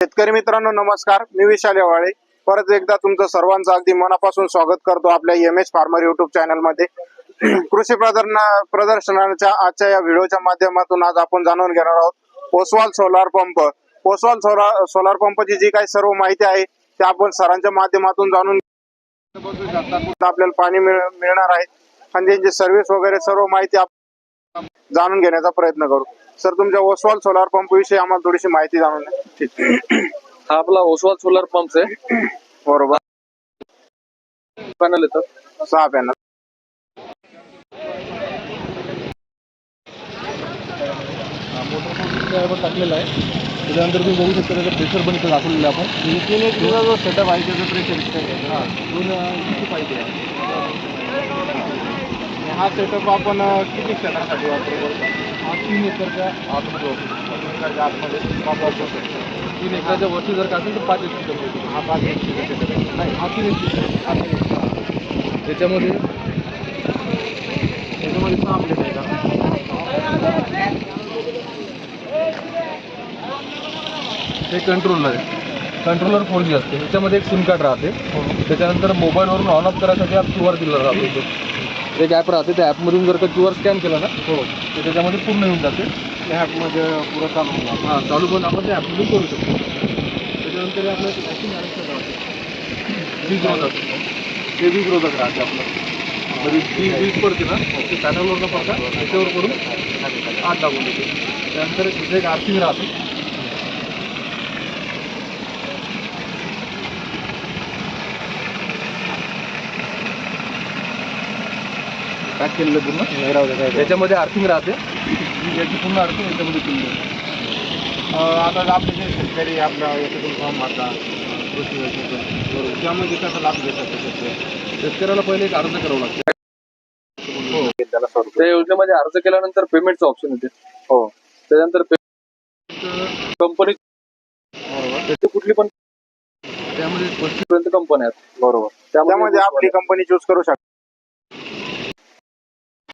शेतकरी मित्रांनो नमस्कार. मी विशाल यावाळे. परत एकदा तुमचं सर्वांचं अगदी मनापासून स्वागत करतो आपल्या एम एच फार्मर युट्यूब चॅनलमध्ये कृषी प्रदर्शन प्रदर्शनाच्या आजच्या या व्हिडिओच्या माध्यमातून आज आपण जाणून घेणार आहोत Oswal solar pump Oswal solar solar पंपची जी काही सर्व माहिती आहे ते आपण सरांच्या माध्यमातून जाणून आपल्याला पाणी मिळणार आहे. आणि त्यांची सर्व्हिस वगैरे सर्व माहिती आपण जाणून घेण्याचा प्रयत्न करू. सर तुमच्या ओसवाल सोलार पंप विषयी आम्हाला थोडीशी माहिती जाणून. हा आपला ओसवाल सोलार पंप आहे. बरोबर. पॅनल येतं सहा पॅनल ड्रायव्हर टाकलेला आहे त्याच्यानंतर तुम्ही बघू शकता त्याचं प्रेशर पण इथं दाखवलेलं आहे आपण तीन एक जो सेटअप आहे त्याचं प्रेशर हां दोन किती पाहिजे हा सेटअप आपण किती क्षेत्रासाठी वापरतो हा तीन एकरच्या आतमध्ये वापरू आतमध्ये वापरू शकतो. तीन एकरच्या वरती जर का असेल तर पाच एकर करू हा पाच एकर नाही हा तीन एकर हा तीन त्याच्यामध्ये? त्याच्यामध्ये सहा प्लेट आहे का हे कंट्रोलर आहे. कंट्रोलर फोर जी असते. ह्याच्यामध्ये एक सिम कार्ड राहते. त्याच्यानंतर मोबाईलवरून ऑन ऑफ करायसाठी हा क्यू आर दिला राहतो. एक ॲप राहते त्या ॲपमधून जर का क्यू आर स्कॅन केला ना हो. तर त्याच्यामध्ये पूर्ण येऊन जाते. त्या ॲपमध्ये पुरं चालू होणार हां चालू पण आपण त्या ॲपमधून करू शकतो. त्याच्यानंतर आपलं ॲक्टिंग मॅनेजमेंट राहते. वीज रोधक ते वीज रोधक राहते आपलं. तरी वीज वीज पडते ना ते पॅनलवर न पडता त्याच्यावर पडून आत टाकून देते. त्यानंतर तिथे एक आर्थिंग राहते. केलेलं पूर्ण. त्याच्यामध्ये आर्थिंग राहते. याची पूर्ण आर्थिंग याच्यामध्ये केली आहे. आता आपले जे शेतकरी आपल्या याच्यातून फॉर्म भरतात कृषी बरोबर. त्यामध्ये कसा लाभ घेतात शेतकरी शेतकऱ्याला पहिले एक अर्ज करावा लागतो. हो. त्या योजनेमध्ये अर्ज केल्यानंतर पेमेंटचं ऑप्शन येते. हो. त्याच्यानंतर कंपनी त्याची कुठली पण त्यामध्ये पस्तीस पर्यंत कंपन्या आहेत. बरोबर. त्यामध्ये आपली कंपनी चूज करू शकते.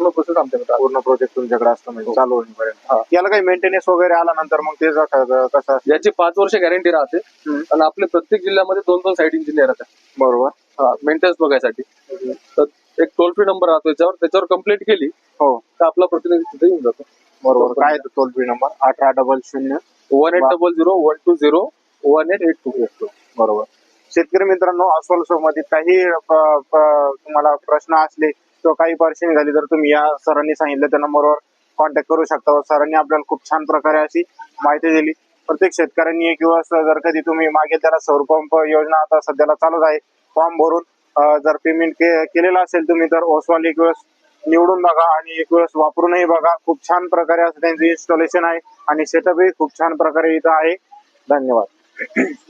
पूर्ण प्रोसेस आमच्याकडे. पूर्ण प्रोजेक्ट तुमच्याकडे असतं म्हणजे चालू होईपर्यंत. याला काही मेंटेनन्स वगैरे आल्यानंतर मग ते कसं? याची पाच वर्ष गॅरंटी राहते. आणि आपले प्रत्येक जिल्ह्यामध्ये दोन दोन साईड इंजिनियर राहतात. बरोबर. मेंटेनन्स बघायसाठी. तर एक टोल फ्री नंबर राहतो याच्यावर. त्याच्यावर कंप्लेंट केली हो. तर आपला प्रतिनिधी तिथे येऊन जातो. बरोबर. काय टोल फ्री नंबर अठरा डबल शून्य. One eight double zero one two zero one eight eight two बरोबर. शेतकरी मित्रांनो अस्वल शो मध्ये काही तुम्हाला प्रश्न असले किंवा काही परेशानी झाली तर तुम्ही या सरांनी सांगितलं त्या नंबरवर कॉन्टॅक्ट करू शकता. सरांनी आपल्याला खूप छान प्रकारे अशी माहिती दिली. प्रत्येक शेतकऱ्यांनी किंवा जर कधी तुम्ही मागेल त्याला सौर पंप योजना आता सध्याला चालूच आहे. फॉर्म भरून जर पेमेंट के केलेलं असेल तुम्ही तर ओसवाल एक वेळेस निवडून बघा आणि एक वेळेस वापरूनही बघा. खूप छान प्रकारे असं त्यांचं इन्स्टॉलेशन आहे आणि सेटअपही खूप छान प्रकारे इथं आहे. धन्यवाद.